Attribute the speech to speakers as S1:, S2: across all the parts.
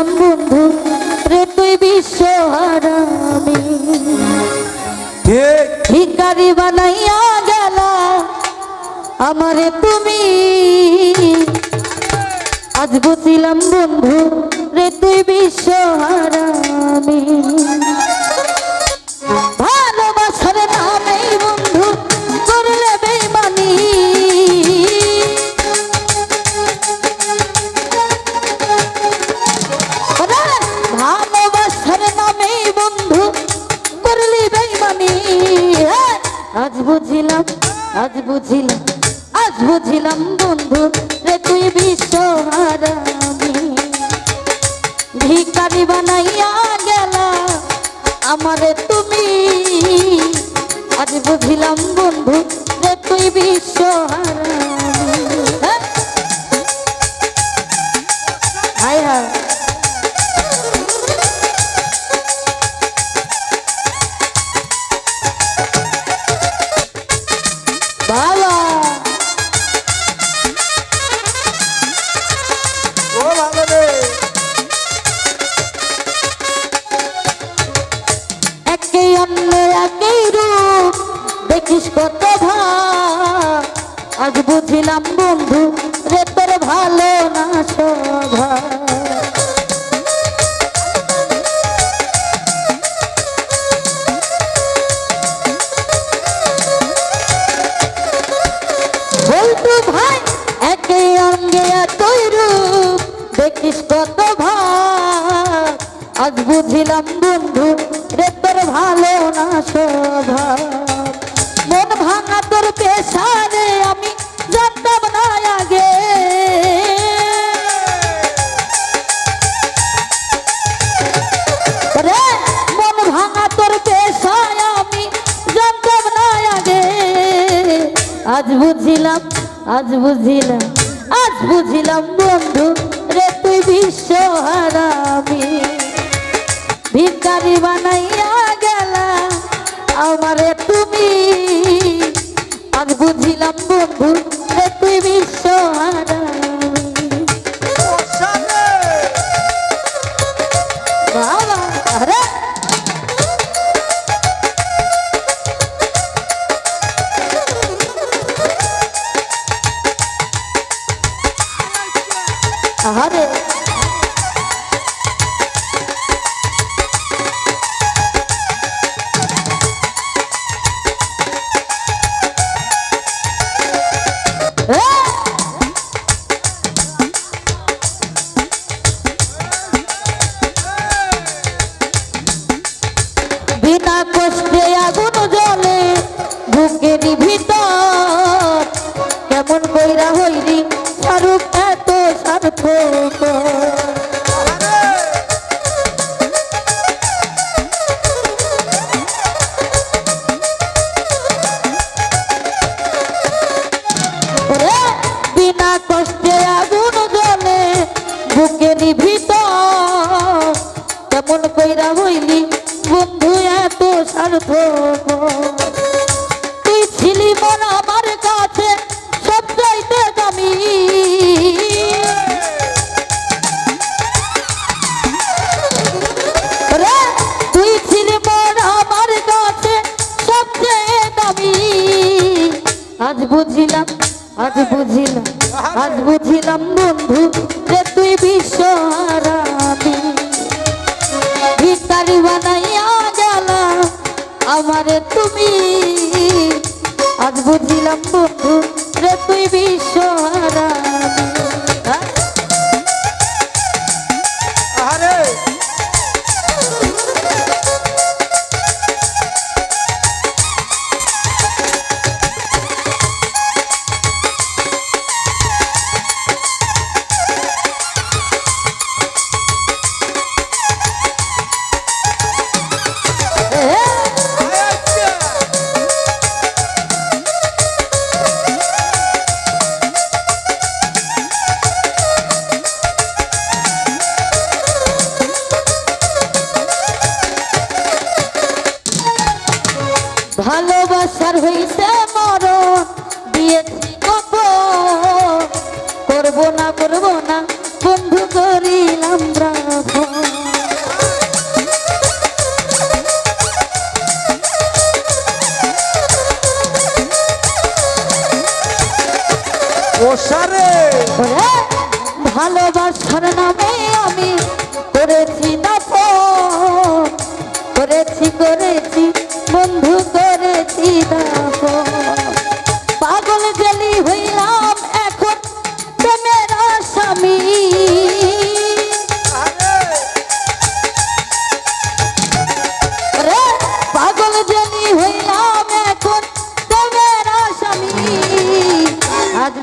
S1: বুঝিলাম বন্ধু রে তুই বিশ্ব হারামি
S2: ঠিক
S1: ভিকারি বানাইয়া গেল আমারে তুমি। আজ বুঝিলাম বন্ধু আজ বুঝিলাম আজ বুঝিলাম আজ বুঝিলাম বন্ধু রে, তুই বিশ্ব হারামি। ভিকারি বানাইয়া গেল আমারে তুমি। আজ বুঝিলাম বন্ধু রে, তুই বিশ্ব হারামি। হ্যাঁ? হায় বুঝিলাম বন্ধু, রে তোর ভালো না শোভা। ভাই দেখিস কত আজ বুঝিলাম বন্ধু, রে তোর ভালো না স্বভাব মন ভাঙা তোর পেশা রে না আগে। রে, মন ভাঙা তোর পেশায় আমি জানতাম না আগে। আজ বুঝিলাম আজ বুঝিলাম আজ বুঝিলাম বন্ধু রে, তুই বিশ্ব হারামি ভিকারি বানাইয়া গেলা আমারে তুমি। আজ বুঝিলাম বন্ধু আরে আজ বুঝিলাম আজ বুঝিলাম বন্ধু যে তুই বিশ্ব হারাবি ভিকারি বানাইয়া গেল আমারে তুমি। আজ বুঝিলাম বন্ধু ভালোবাসার হইতে মরণ দিয়েছি কপ করব না করব না বন্ধু করিলাম ভালোবাসার নামে আমি করেছি না করেছি করেছি বন্ধু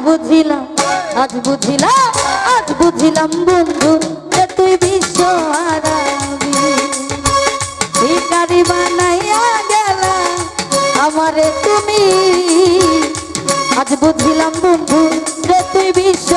S1: বুঝিলাম, আজ বুঝিলাম আজ বুঝিলাম বন্ধু, যে তুই বিশ্ব হারাবি ভিখারি বানাইয়া গেলা আমারে তুমি। আজ বুঝিলাম বন্ধু, যে তুই বিশ্ব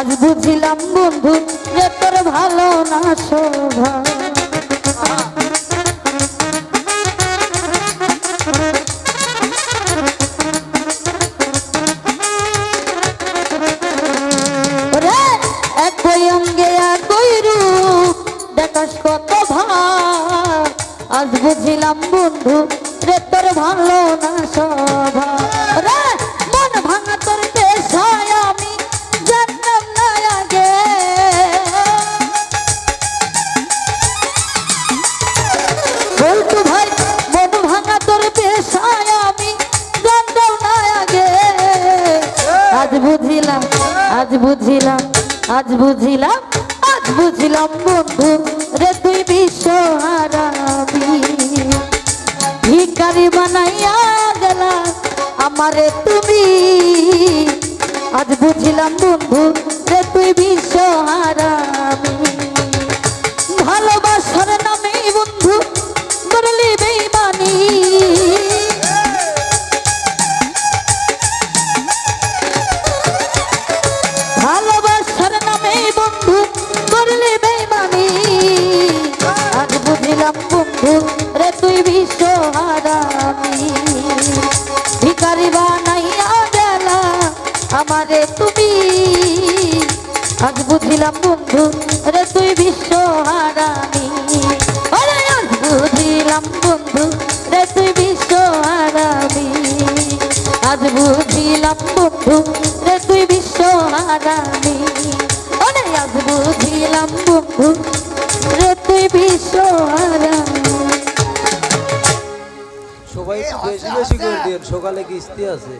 S1: আজ বুঝিলাম বন্ধু, যে তোর ভালো না শোভা। আজ বুঝিলাম বন্ধু রে তোর ভালো না সভা বুঝিলাম, আজ বুঝিলাম আজ বুঝিলাম আজ বুঝিলাম বন্ধু রে তুই বিশ্ব হারাবি ভিকারি বানাইয়া গেলা আমারে তুমি। আজ বুঝিলাম বন্ধু রে তুই বিশ্ব হারাবি ভালোবাসার আমারে তুমি, আজ বুঝিলাম বন্ধু রে তুই বিশ্ব হারামি। আজ বুঝিলাম বন্ধু রে তুই বিশ্ব হারামি। আজ বুঝিলাম বন্ধু রে তুই বিশ্ব হারামি। আরে আজ বুঝিলাম বন্ধু রে তুই বিশ্ব হারামি।
S3: সবাই বেশি বেশি করে দিন সকালে কিস্তি আছে।